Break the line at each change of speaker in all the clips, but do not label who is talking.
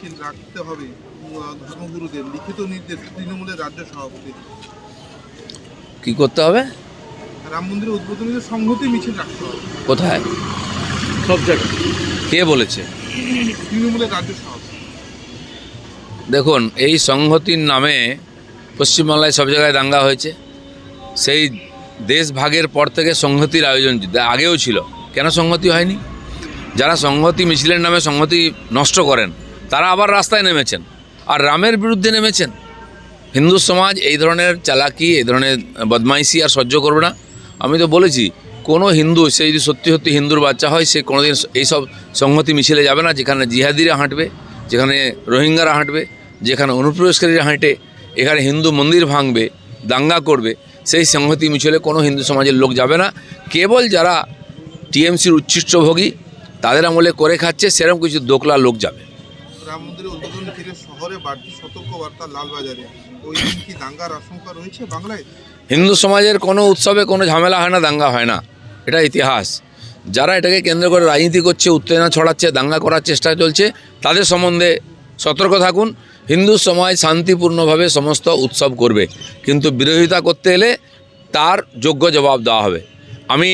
মিছিল রাখতে হবে। ধর্মগুরুদের লিখিত নির্দেশ তৃণমূলের রাজ্য সভাপতি
কি করতে হবে?
রাম মন্দিরের উদ্বোধনীতে সংহতি মিছিল রাখতে হবে।
কোথায়?
সব জায়গায়।
কে বলেছে?
তৃণমূলের রাজ্য সভাপতি।
দেখুন এই সংহতির নামে পশ্চিমবাংলায় সব জায়গায় দাঙ্গা হয়েছে। সেই দেশ ভাগের পর থেকে সংহতির আয়োজন আগেও ছিল। কেন সংহতি হয়নি? যারা সংহতি মিছিলের নামে সংহতি নষ্ট করেন তারা আবার রাস্তায় নেমেছেন। আর রামের বিরুদ্ধে নেমেছেন। হিন্দু সমাজ এই ধরনের চালাকি, এই ধরনের বদমাইশি আর সহ্য করবে না। আমি তো বলেছি, কোনো হিন্দু, সে যদি সত্যি সত্যি হিন্দুর বাচ্চা হয়, সে কোনোদিন এইসব সংহতি মিছিলে যাবে না, যেখানে জিহাদিরা হাঁটবে, যেখানে রোহিঙ্গারা হাঁটবে, যেখানে অনুপ্রবেশকারীরা হাঁটে, এখানে হিন্দু মন্দির ভাঙবে, দাঙ্গা করবে, সেই সংহতি মিছিলে কোনো হিন্দু সমাজের লোক যাবে না। কেবল যারা টিএমসির উচ্ছিষ্টভোগী, তাদের আমলে করে খাচ্ছে, সেরকম কিছু দোকলা লোক যাবে।
রাম মন্দিরের উদ্বোধন ঘিরে শহরে বাড়তি লালবাজারে। ওই কি দাঙ্গার আশঙ্কা রয়েছে বাংলায়?
হিন্দু সমাজের কোনো উৎসবে কোনো ঝামেলা হয় না, দাঙ্গা হয় না। এটা ইতিহাস। যারা এটাকে কেন্দ্র করে রাজনীতি করছে, উত্তেজনা ছড়াচ্ছে, দাঙ্গা করার চেষ্টা চলছে, তাদের সম্বন্ধে সতর্ক থাকুন। হিন্দু সমাজ শান্তিপূর্ণভাবে সমস্ত উৎসব করবে। কিন্তু বিরোধিতা করতে এলে তার যোগ্য জবাব দেওয়া হবে। আমি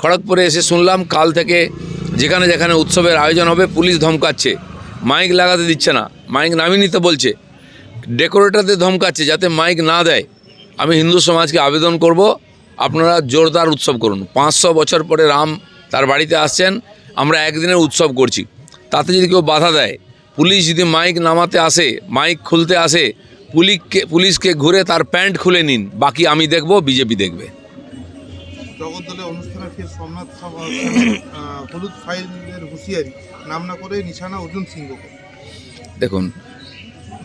খড়গপুরে এসে শুনলাম, কাল থেকে যেখানে যেখানে উৎসবের আয়োজন হবে, পুলিশ ধমকাচ্ছে। মাইক লাগাতে দিচ্ছে না। মাইক নামিয়ে নিতে বলছে। ডেকোরেটরদের ধমকাচ্ছে যাতে মাইক না দেয়। আমি হিন্দু সমাজকে আবেদন করব, আপনারা জোরদার উৎসব করুন। পাঁচশো বছর পরে রাম তার বাড়িতে আসছেন, আমরা একদিনের উৎসব করছি। তাতে যদি কেউ বাধা দেয়, পুলিশ যদি মাইক নামাতে আসে, মাইক খুলতে আসে পুলিশকে পুলিশকে ঘুরে তার প্যান্ট খুলে নিন। বাকি আমি দেখব, বিজেপি দেখবে।
জগদ্দলে অনুষ্ঠানে ফের সোমনাথ সভা- হলুদ ফাইলের হুঁশিয়ারি নাম না করে নিশানা অর্জুন সিংহকে।
দেখুন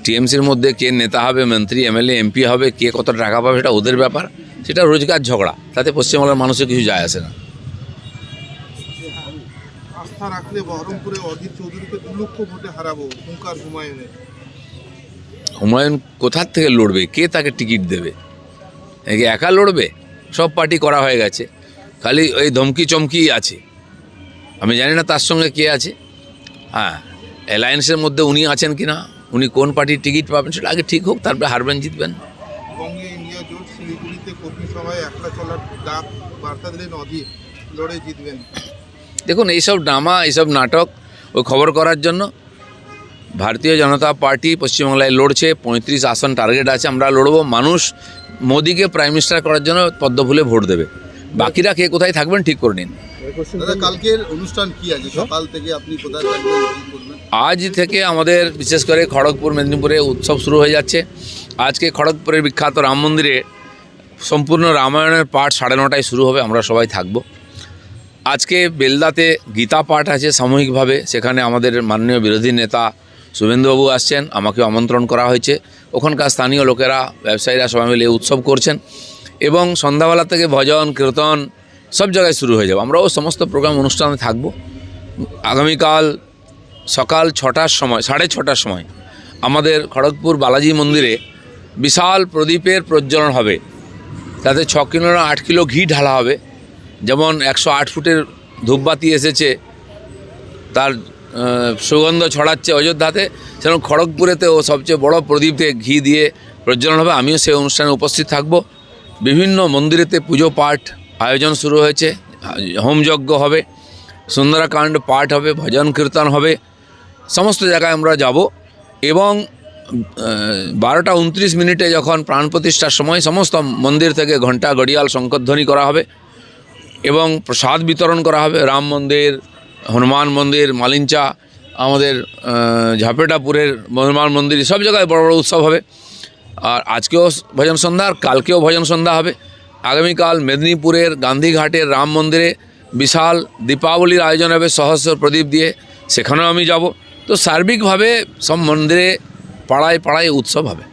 টিএমসির মধ্যে কে নেতা হবে মন্ত্রী এমএলএ এমপি হবে কে কত টাকা পাবে সেটা ওদের ব্যাপার। সেটা রোজগার ঝগড়া তাতে পশ্চিমবাংলার মানুষের কিছু যায় আসে না।
আস্থা রাখলে বহরমপুরে অজিত চৌধুরীকে দু লক্ষ ভোটে হারাবো হুঙ্কার হুমায়ুনের।
হুমায়ুন কোথার থেকে লড়বে? কে তাকে টিকিট দেবে? একে একা লড়বে? সব পার্টি করা হয়ে গেছে। খালি ওই ধমকি চমকি আছে। আমি জানি না তার সঙ্গে কে আছে। হ্যাঁ অ্যালায়েন্সের মধ্যে উনি আছেন কি না উনি কোন পার্টির টিকিট পাবেন সেটা আগে ঠিক হোক তারপরে হারবেন জিতবেন। দেখুন এইসব ড্রামা এইসব নাটক ও খবর করার জন্য ভারতীয় জনতা পার্টি পশ্চিমবাংলায় লড়ছে পঁয়ত্রিশ আসন টার্গেট আছে আমরা লড়ব মানুষ মোদিকে প্রাইম মিনিস্টার করার জন্য পদ্ম ফুলে ভোট দেবে। বাকিরা কে কোথায় থাকবেন ঠিক করে নিন।
দাদা কালকের অনুষ্ঠান কি আছে সকাল থেকে আপনি কোথায় থাকবেন কি করবেন?
আজ থেকে আমাদের বিশেষ করে খড়গপুর মেদিনীপুরে উৎসব শুরু হয়ে যাচ্ছে। আজকে খড়গপুরের বিখ্যাত রাম মন্দিরে সম্পূর্ণ রামায়ণের পাঠ সাড়ে নটায় শুরু হবে আমরা সবাই থাকব। আজকে বেলদাতে গীতা পাঠ আছে সামূহিকভাবে সেখানে আমাদের মাননীয় বিরোধী নেতা শুভেন্দুবাবু আসছেন আমাকে আমন্ত্রণ করা হয়েছে। ওখানকার স্থানীয় লোকেরা, ব্যবসায়ীরা সবাই মিলে উৎসব করছেন এবং সন্ধ্যাবেলা থেকে ভজন, কীর্তন সব জায়গায় শুরু হয়ে যাবে। আমরাও সমস্ত প্রোগ্রাম অনুষ্ঠানে থাকব। আগামীকাল সকাল ছটার সময়, সাড়ে ছটার সময় আমাদের খড়গপুর বালাজি মন্দিরে বিশাল প্রদীপের প্রজ্বলন হবে। তাতে ছ কিলো না আট কিলো ঘি ঢালা হবে। যেমন একশো আট ফুটের ধূপবাতি এসেছে, তার সুগন্ধ ছড়াচ্ছে অযোধ্যাতে। সেরকম খড়গপুরেতেও সবচেয়ে বড় প্রদীপে ঘি দিয়ে প্রজ্বলন হবে। আমিও সেই অনুষ্ঠানে উপস্থিত থাকব। বিভিন্ন মন্দিরেতে পুজো পাঠ আয়োজন শুরু হয়েছে। হোমযজ্ঞ হবে, সুন্দরাকাণ্ড পাঠ হবে, ভজন কীর্তন হবে। সমস্ত জায়গায় আমরা যাব এবং বারোটা উনত্রিশ মিনিটে যখন প্রাণ প্রতিষ্ঠার সময় সমস্ত মন্দির থেকে ঘণ্টা গড়িয়াল শঙ্করধ্বনি করা হবে এবং প্রসাদ বিতরণ করা হবে। রাম মন্দির হনুমান মন্দির মালিঞ্চা আমাদের ঝাপেটাপুরের হনুমান মন্দির, সব জায়গায় বড় বড় উৎসব হবে। আর আজকেও ভজন সন্ধ্যা আর কালকেও ভজন সন্ধ্যা হবে। আগামীকাল মেদিনীপুরের গান্ধীঘাটের রাম মন্দিরে বিশাল দীপাবলির আয়োজন হবে সহস্র প্রদীপ দিয়ে। সেখানেও আমি যাব। তো সার্বিকভাবে সব মন্দিরে পাড়ায় পাড়ায় উৎসব হবে।